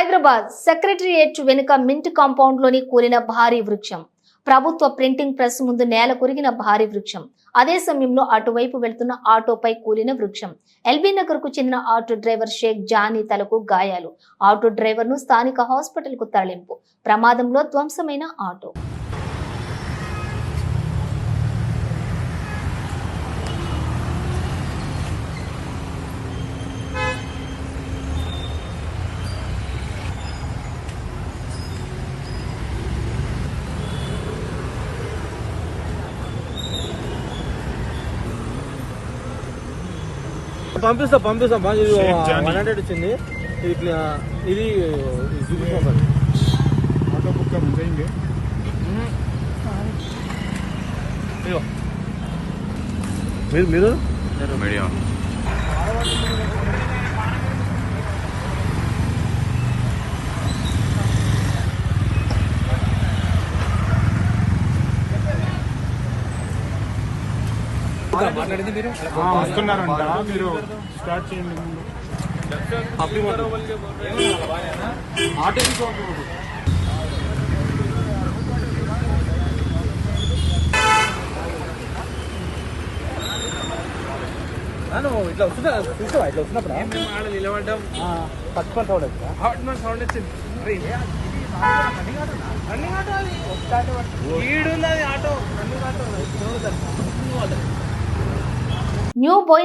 Hyderabad secretariat వెనుక mint కాంపౌండ్లోని కూలిన భారీ వృక్షం. ప్రభుత్వ ప్రింటింగ్ ప్రెస్ ముందు నేల కొరిగిన భారీ వృక్షం. అదే సమయంలో అటువైపు వెళ్తున్న ఆటోపై కూలిన వృక్షం. ఎల్బీ నగర్కు చెందిన ఆటో డ్రైవర్ షేక్ జానీ తలకు గాయాలు. ఆటో డ్రైవర్ను స్థానిక హాస్పిటల్కు తరలింపు. ప్రమాదంలో ధ్వంసమైన ఆటో. పంపిస్తా పంపిస్తాం వన్ హండ్రెడ్ వచ్చింది. ఇది మీరు మీరు? మీడియం వస్తున్నారంట. మీరు స్టార్ట్ చేయండి ఇట్లా వస్తున్నా చూసావా? ఇట్లా వస్తున్నప్పుడు? నిలబడ్డాం. పట్టుకొని చూడచ్చు హాట్ మన సౌండ్ వచ్చింది. రన్నింగ్ ఆటో అది? ఈడున్నది ఆటో. Running auto Newborn